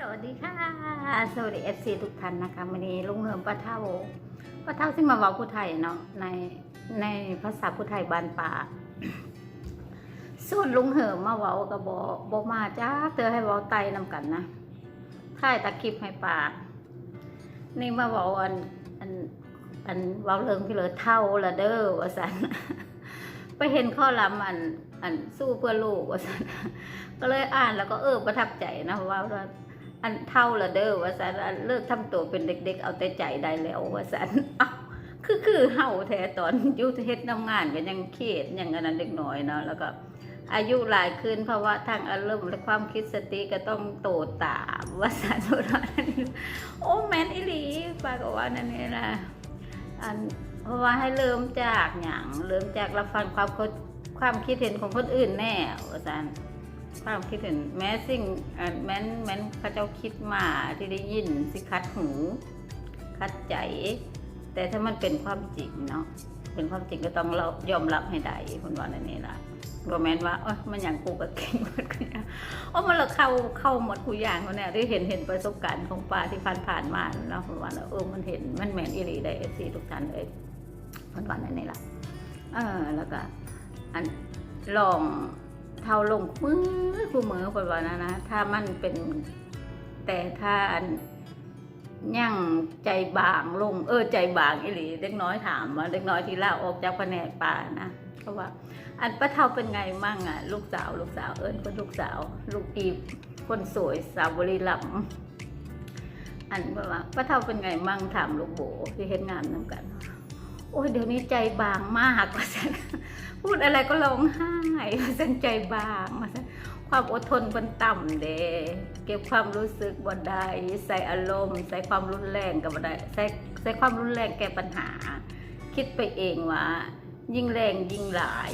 สวัสดีค่ะ สวัสดีเอฟซีทุกท่านนะคะวันนี้ลุงเหิมป้าเท่าป้าเท่าที่งมาเว้าผู้ไทยเนาะในในภาษาผู้ไทยบ้านป่า ส่วนลุงเหิมมาเว้ากับบอบอมาจ้าเตือให้เว้าไตนำกันนะค่ายตะคลิปให้ป่านี่มาเว้าอันอันอันเว้าเรื่องพี่เลยเท่าละเด้อว่าสันไปเห็นข้อลำอันอันสู้เพื่อลูกว่าสันก็เลยอ่านแล้วก็เออประทับใจนะว่าว่า อันเท่าละเด้อว่าสันเลิกทำตัวเป็นเด็ก ๆ เอาแต่ใจได้แล้วว่าสันเอาคือคือเฮาแท้ตอนอยุทธเฮ็ดน้ำงานก็ยังเครียดอย่างนนั้นเด็กน้อยเนาะแล้วก็อายุหลายขึ้นเพราะว่าทางอารมณ์และความคิดสติก็ต้องโตตามว่าสันว่านั่นโอ้แมนอิลีปาก็ว่านั่นนี่นะอันเพราะว่าให้เริ่มจากอย่างเริ่มจากรับฟังความคิดความคิดเห็นของคนอื่นแน่ว่าสัน ความคิดเห็นแม้สิ่งแม้นแม้นพระเจ้าคิดมาที่ได้ยินสิคัดหู คัดใจ แต่ถ้ามันเป็นความจริงเนาะเป็นความจริงก็ต้องเรายอมรับให้ได้คนว่านั่นนี่ละบ่แมนว่าอ้ยมันอย่างกูก็เก่งหมดกูอย่างโอ้มันเราเข้าเข้าหมดกูอย่างเขาเนี่ยได้เห็นเห็นประสบการณ์ของป้าที่ผ่านผ่านมาเนาะคนว่าเออมันเห็นมันแมนอีหลีได้เอฟซีทุกท่านเลยคนว่านั่นนี่ละเออแล้วก็อันลอง เท่าลงมือคู่มือคนว่านะนะ ถ้ามันเป็นแต่ถ้าอันยั่งใจบางลง เออใจบางอีหลีเด็กน้อยถามว่าเด็กน้อยที่ลาออกจากแผนกป่านะเขาว่า อันป้าเท่าเป็นไงมั่งอะ ลูกสาวลูกสาวเอิญคนลูกสาว ลูกอีฟคนสวยสาวบรีรัมอันว่าป้าเท่าเป็นไงมั่งถามลูกโบที่เห็นงานนำกัน อ้ยเดี๋ยวนี้ใจบางมากว่าฉันพูดอะไรก็ร้องไห้ว่าฉันใจบางว่าฉันความอดทนมันต่ำเด้เก็บความรู้สึกบ่ได้ใส่อารมณ์ ใส่ความรุนแรงกับบ่ได้ใส่ใส่ความรุนแรงแก้ปัญหา คิดไปเองว่า ยิ่งแรงยิ่งหลาย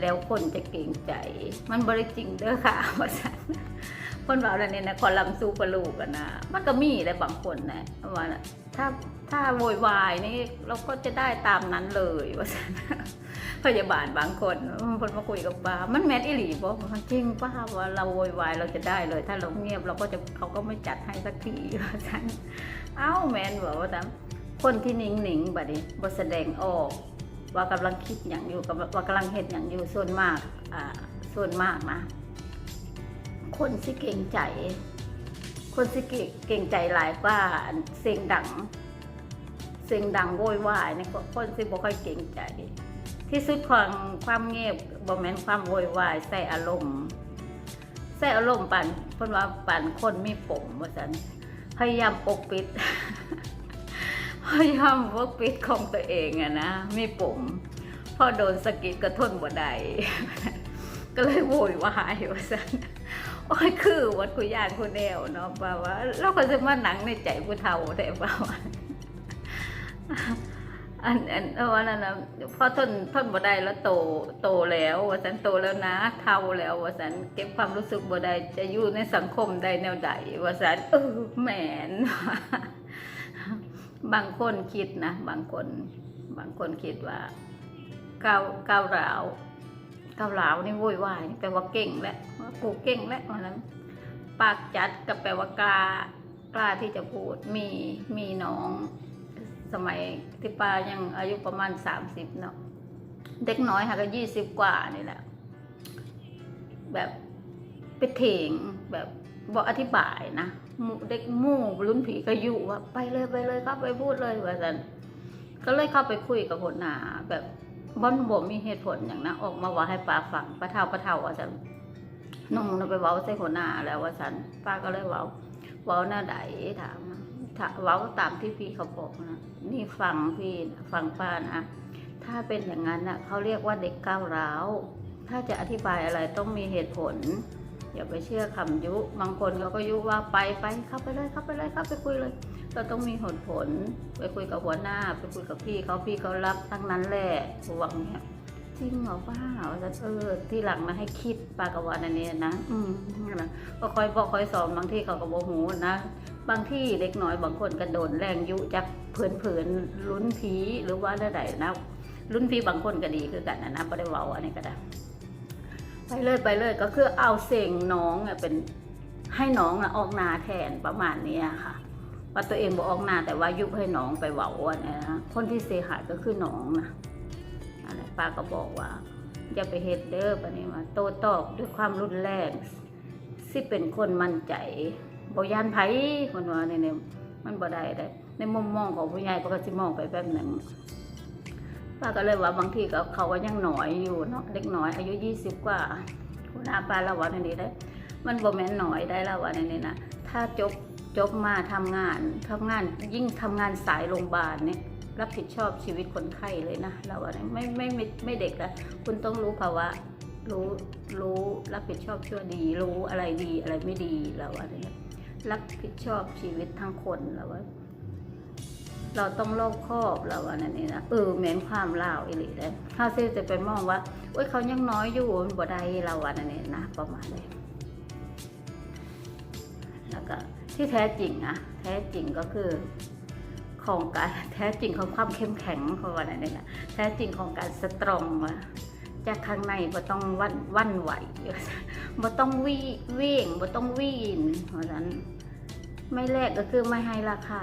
แล้วคนจะเก่งใจ มันบริจริงเด้อค่ะว่าฉันคนว่าเนี่ยนะคอลัมน์สู้ปลูกันนะมันก็มีแต่บางคนนะว่าถ้า ถ้าโวยวายนี่เราก็จะได้ตามนั้นเลยว่าฉันพยาบาลบางคนคนมาคุยกับป้ามันแมทอิหลีบอกว่าจริงป้าว่าเราโวยวายเราจะได้เลย ถ้าเราเงียบเราก็จะเขาก็ไม่จัดให้สักทีว่าฉันเอ้าแมนบอกว่าแต่คนที่นิ่งๆบัดนี้บแสดงออก ว่ากำลังคิดอย่างอยู่ว่ากำลังเห็นอย่างอยู่ส่วนมากอ่าส่วนมากนะ คนสิเก่งใจ คนสิเก่งเก่งใจหลายกว่าเสียงดัง สียงดังโวยวายนี่คนสิบ่ค่อยเก่งใจ ที่สุดของความเงียบบ่แม่นความโวยวายใส่อารมณ์ใส่อารมณ์ปั่นเพิ่นว่าปั่นคนมีปมว่าซั่นพยายามปกปิด พยายามปกปิดของตัวเองอะนะมีปมพอโดนสะกิดก็ทนบ่ได้ก็เลยโวยวายว่าซั่นโอ้ยคือวัดคุยานคุแนวเนาะว่าว่า เราก็จะมาหนังในใจผู้เฒ่าแต่ว่า อันอันเอาว่านั่นนะพอทนทนบ่ได้แล้วโตโตแล้วว่าสันโตแล้วนะเท่าแล้วว่าสันเก็บความรู้สึกบ่ได้จะอยู่ในสังคมใดแนวใดว่าสันเออแหมนบางคนคิดนะบางคน บางคนคิดว่าก้าวก้าวร้าวก้าวร้าวนี่โวยวายนี่แปลว่าเก่งแหละว่ากูเก่งแล้วว่านั้นปากจัดก็แปลว่ากล้ากล้าที่จะพูดมีมีน้อง สมัยที่ป้ายังอายุประมาณสามสิบเนาะเด็กน้อยค่ะก็ยี่สิบกว่านี่แหละ แบบไปเถงแบบบอกอธิบายนะมูเด็กมู่รุ่นผีก็อยู่ว่าไปเลยไปเลยครับไปพูดเลยว่าสันก็เลยเข้าไปคุยกับหัวหน้าแบบบอนบ่มีเหตุผลอย่างนะออกมาว่าให้ป้าฟังป้าเท่าป้าเท่าว่าสันนุ่งไปเว้าใส่หัวหน้าแล้วว่าสันป้าก็เลยเว้าเว้าหน้าใดถาม ถ้าเว้าตามที่พี่เขาบอกนะนี่ฟังพี่ฟังป้านะถ้าเป็นอย่างนั้นนะเขาเรียกว่าเด็กก้าวร้าว ถ้าจะอธิบายอะไรต้องมีเหตุผล อย่าไปเชื่อคำยุ บางคนเขาก็ยุว่าไปไปเข้าไปเลยเข้าไปเลยเข้าไปคุยเลย เราต้องมีเหตุผล ไปคุยกับหัวหน้า ไปคุยกับพี่เขาพี่เขารับทั้งนั้นแหละหวังเนี่ยจริงเหรอป้าว่าเออที่หลังนะให้คิดปากกวานอันนี้นะ อืมนั่นนะก็คอยบอกคอยสอนบางที่เขาก็บอกหูนะ บางที่เล็กน้อยบางคนก็โดนแรงยุจากเพื่อนเพื่อนๆลุ้นผีหรือว่าใดๆนะลุ้นผีบางคนก็ดีคือกันนะนะไม่ได้เว้าอันนี้ก็ได้ไปเลยไปเลยก็คือเอาเสียงน้องเป็นให้น้องนะออกนาแทนประมาณนี้ค่ะว่าตัวเองบอกออกนาแต่ว่ายุให้น้องไปเว้าอันนี้นะคนที่เสียหายก็คือน้องนะอะไรป้าก็บอกว่าอย่าไปเฮ็ดเด้อปานนี้ว่าโตตอบด้วยความรุนแรงสิเป็นคนมั่นใจ บยานไผคนว่าเนี่ยเนี่ยมันบ่ได้ได้ในมุมมองของผู้ใหญ่ก็สิมองไปแบบนั้นป้าก็เลยว่าบางทีก็เขาก็ยังหน่อยอยู่เนาะเด็กหน้อยอายุ20กว่า คุณอาป้าละว่าในนี้ได้ มันบ่แม่นหน่อยได้ละว่าในนี้นะถ้าจบจบมาทำงานทำงานยิ่งทำงานสายโรงพยาบาลเนี่ยรับผิดชอบชีวิตคนไข้เลยนะเราว่าเนี่ยไม่ไม่ไม่ไม่เด็กแล้วคุณต้องรู้ภาวะรู้รู้รับผิดชอบชั่วดี รู้อะไรดีอะไรไม่ดีแล้วอะไรเงี้ย รับผิดชอบชีวิตทั้งคนแล้วว่า เราต้องรอบคอบแล้วว่านั่นนี่นะเออแม้นความลาวอีหลีได้ข้าเซจะไปมองว่าโอ้ยเขายังน้อยอยู่มันบ่ได้เราว่านั่นนี่นะประมาณนี้แล้วก็ที่แท้จริงอะแท้จริงก็คือของการแท้จริงของความเข้มแข็งเพราว่านั่นนี่นะแท้จริงของการสตรองอะ จากข้างในบ่ต้องวันวันไหวบ่ต้องวิวิ่งบ่ต้องวิ่งเพราะฉะนั้นไม่แลกก็คือไม่ให้ราคา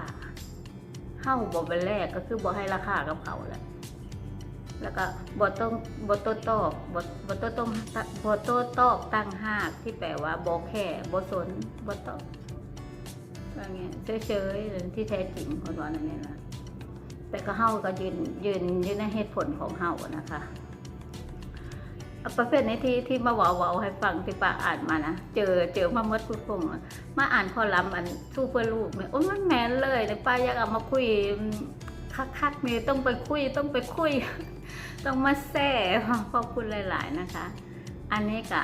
เฮ้าบ่ไปแลกก็คือบ่ให้ราคากับเขาแหละแล้วก็บ่ต้องบ่โตตอบบ่บ่โต้ต้องบ่โต้ตอบตั้งหากที่แปลว่าบ่แค่บ่สนบ่ตอบว่าไงเฉยๆที่แท้จริงคนว่านั่นนี่นะแต่ก็เฮาก็ยืนยืนยืนในเหตุผลของเฮานะคะ ประเภทนี้ที่ที่มาเว้าเว้าให้ฟังที่ป้าอ่านมานะเจอเจอมาเมื่อทุกคงอะมาอ่านข้อลัมอันสู้เพื่อลูกเนี่ยโอ้ยมันแมนเลยแต่ป้าอยากเอามาคุยคักๆนี่ต้องไปคุยต้องไปคุย ต้องมาแซ่ขอบคุณหลาย ๆ นะคะ อันนี้ก็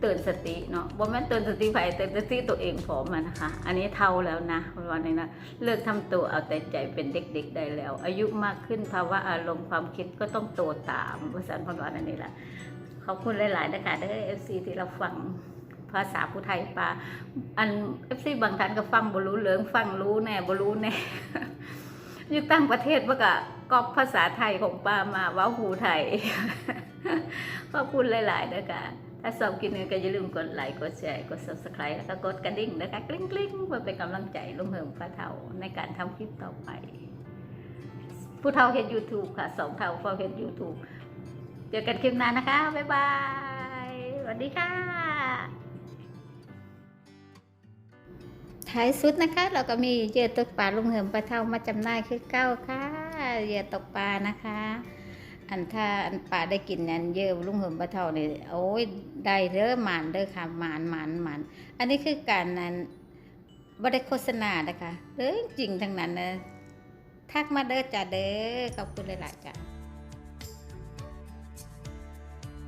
เตือนสติเนาะบ่แม่เตือนสติไผเตือนสติตัวเองพร้อมอะนะคะ อันนี้เท่าแล้วนะวันนี้นะเลิกทำตัวเอาแต่ใจเป็นเด็กๆได้แล้ว อายุมากขึ้นภาวะอารมณ์ความคิดก็ต้องโตตามภาษาพรอันนี้แหละ ขอบคุณหลาย ๆ นะคะได้เอฟซีที่เราฟังภาษาผู้ไทยปาอันเอฟซีบางท่านก็ฟังบรู้เหลืองฟังรู้แน่บรู้แน่อยู่ตั้งประเทศว่ากะกอบภาษาไทยของป้ามาว่าหูไทยขอบคุณหลาย ๆ นะคะถ้าชอบคลิปนี้อก็อย่าลืมกดไลค์กดแชร์กด subscribe แล้วก็กดกระดิ่งนะคะกลิ้งๆเพื่อเป็นกำลังใจลุงเหิมพระเทาในการทำคลิปต่อไป ผู้เทาเห็น YouTube ค่ะสองเท่าเฝ้าเห็น YouTube จอกันคลิปหน้านะคะ บ๊ายบาย สวัสดีค่ะ ท้ายสุดนะคะ เราก็มีเหยื่อตกปลาลุงเหิมปลาเท่ามาจำหน่ายคือเก้าค่ะเหยื่อตกปลานะคะ อันถ้าอันป่าได้กินนันเยอะลุงเหิมปลาเท่านี่โอ้ยได้เด้อหมานเด้อค่ะหมานหมานหมานอันนี้คือการนั้นบ่ได้โฆษณานะคะเรื่องจริงทั้งนั้นนะทักมาเด้อจ้าเด้อขอบคุณหลายๆจ้า